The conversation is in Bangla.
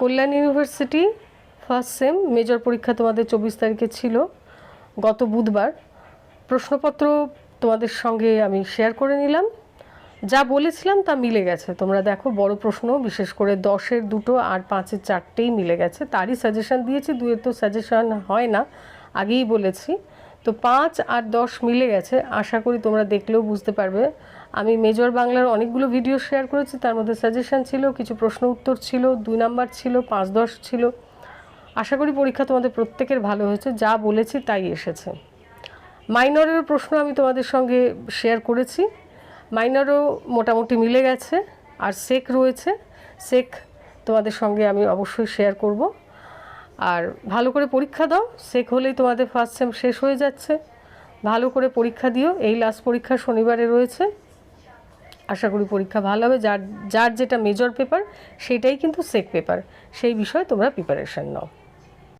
Kalyani university first sem major পরীক্ষা তোমাদের চব্বিশ তারিখে ছিল, গত বুধবার। প্রশ্নপত্র তোমাদের সঙ্গে আমি শেয়ার করে নিলাম। যা বলেছিলাম তা মিলে গেছে। তোমরা দেখো, বড় প্রশ্ন, বিশেষ করে দশের দুটো আর পাঁচের চারটেই মিলে গেছে। তারই সাজেশন দিয়েছি, দুয়ের তো সাজেশন হয় না। আগেই বলেছি। তো পাঁচ আর দশ মিলে গেছে। আশা করি তোমরা দেখলেও বুঝতে পারবে। আমি মেজর বাংলার অনেকগুলো ভিডিও শেয়ার করেছি। তার মধ্যে সাজেশান ছিল, কিছু প্রশ্ন উত্তর ছিল, দুই নাম্বার ছিল, পাঁচ দশ ছিল। আশা করি পরীক্ষা তোমাদের প্রত্যেকের ভালো হয়েছে। যা বলেছি তাই এসেছে। মাইনরের প্রশ্ন আমি তোমাদের সঙ্গে শেয়ার করেছি। মাইনরও মোটামুটি মিলে গেছে। আর সেক রয়েছে। সেক তোমাদের সঙ্গে আমি অবশ্যই শেয়ার করব। আর ভালো করে পরীক্ষা দাও। সেক হলেই তোমাদের ফার্স্ট সেম শেষ হয়ে যাচ্ছে। ভালো করে পরীক্ষা দিও। এই লাস্ট পরীক্ষা শনিবারে রয়েছে। আশা করি পরীক্ষা ভালো হবে। যার যার যেটা মেজর পেপার সেটাই কিন্তু সেক পেপার সেই বিষয়ে তোমরা প্রিপারেশান নাও।